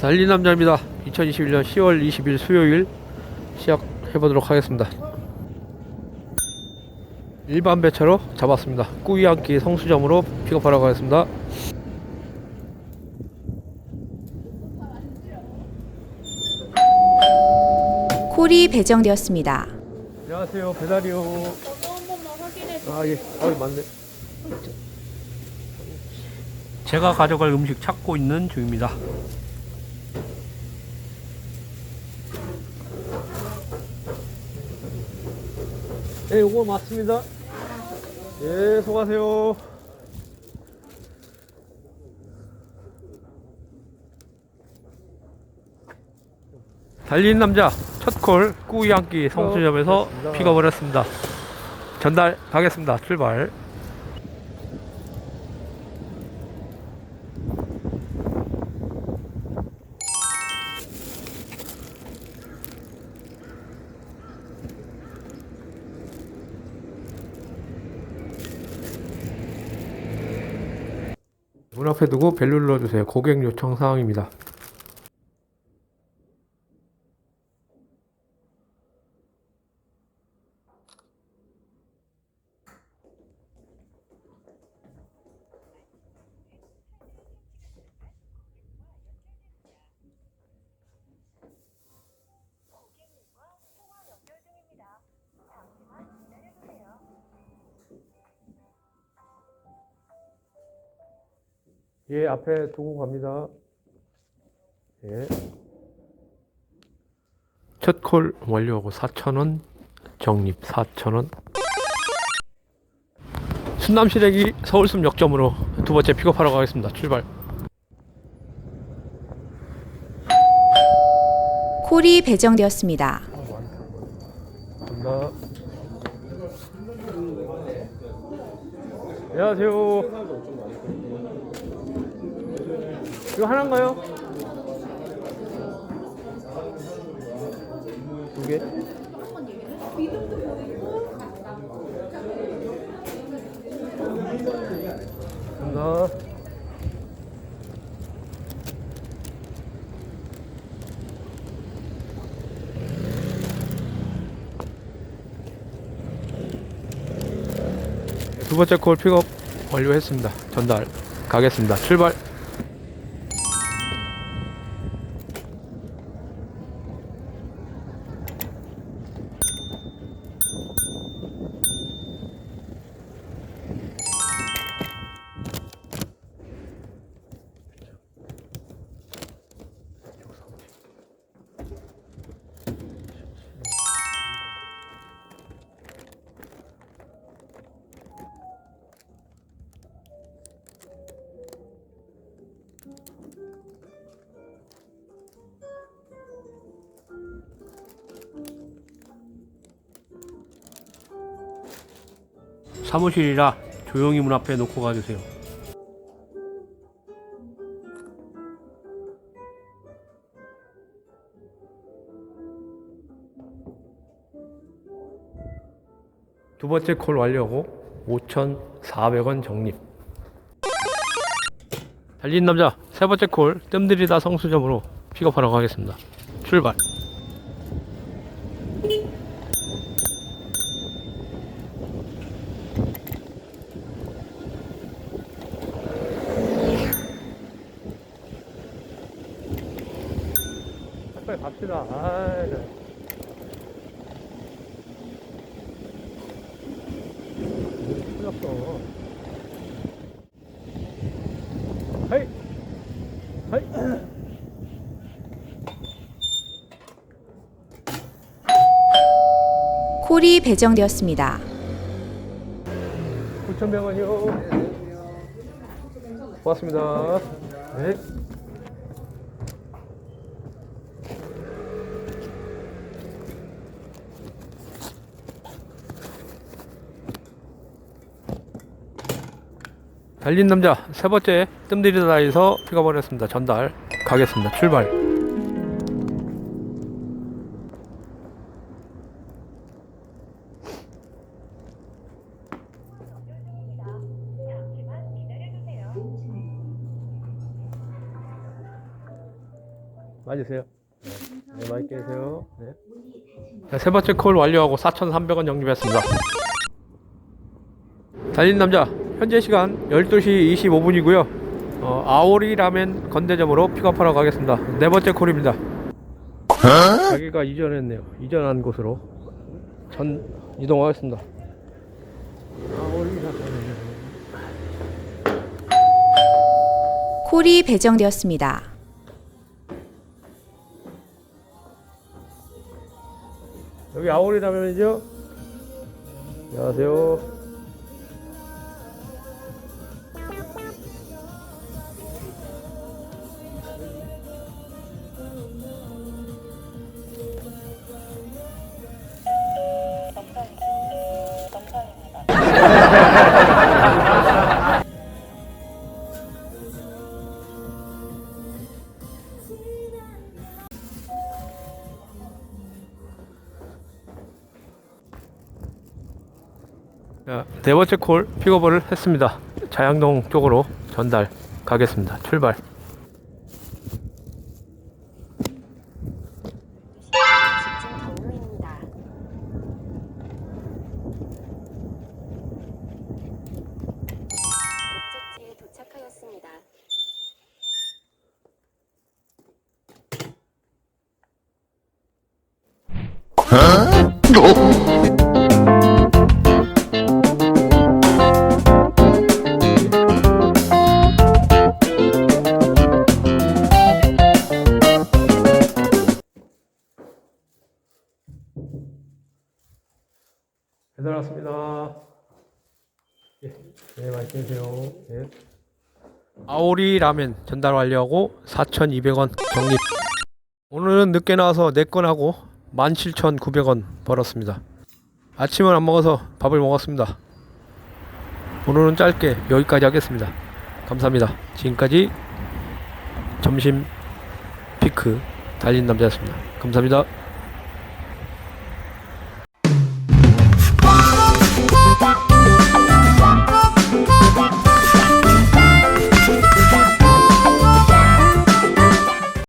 달린 남자입니다. 2021년 10월 20일 수요일 시작해 보도록 하겠습니다. 일반 배차로 잡았습니다. 꾸이 안기 성수점으로 픽업하러 가겠습니다. 콜이 배정되었습니다. 안녕하세요. 배달이요. 저거 한 번만 확인해 아 예. 아 맞네. 제가 가져갈 음식 찾고 있는 중입니다. 네, 요거 맞습니다. 예, 수고하세요. 달린 남자 첫 콜 꾸이 안기 성수점에서 픽업을 했습니다. 전달 가겠습니다. 출발. 문 앞에 두고 벨 눌러주세요. 고객 요청 사항입니다. 예, 앞에 두고 갑니다. 예. 첫 콜 완료하고 4,000원, 적립 4,000원. 순남시래기 서울숲 역점으로 두 번째 픽업하러 가겠습니다. 출발. 콜이 배정되었습니다. 간다. 안녕하세요. 이거 하나인가요? 두 개? 간다. 두 번째 콜 픽업 완료했습니다. 전달 가겠습니다. 출발. 사무실이라 조용히 문 앞에 놓고 가주세요. 두 번째 콜 완료하고 5,400원 적립. 달린 남자 세 번째 콜 뜸들이다 성수점으로 픽업하러 가겠습니다. 출발. 빨리 갑시다. 아, 네. 틀렸어. 하이, 하이. 콜이 배정되었습니다. 9,100원이요. 고맙습니다. 네. 달린 남자 세 번째 뜸들이다에서 픽업을 했습니다. 전달 가겠습니다. 출발. 맞으세요. 네, 네 맛있게 드세요. 네. 자, 세 번째 콜 완료하고 4,300원 적립했습니다. 달린 남자 현재 시간 12시 25분이고요. 어, 아오리 라멘 건대점으로 픽업하러 가겠습니다. 네 번째 콜입니다. 자기가 이전했네요. 이전한 곳으로 전 이동하겠습니다. 콜이 배정되었습니다. 여기 아오리 라면이죠? 안녕하세요. 네 번째 콜 픽업을 했습니다. 자양동 쪽으로 전달 가겠습니다. 출발. 배달 왔습니다. 예, 네, 맛있게 드세요. 예. 아오리 라면 전달 완료하고 4,200원 적립. 오늘은 늦게 나와서 4건 하고 17,900원 벌었습니다. 아침은 안 먹어서 밥을 먹었습니다. 오늘은 짧게 여기까지 하겠습니다. 감사합니다. 지금까지 점심 피크 달린 남자였습니다. 감사합니다.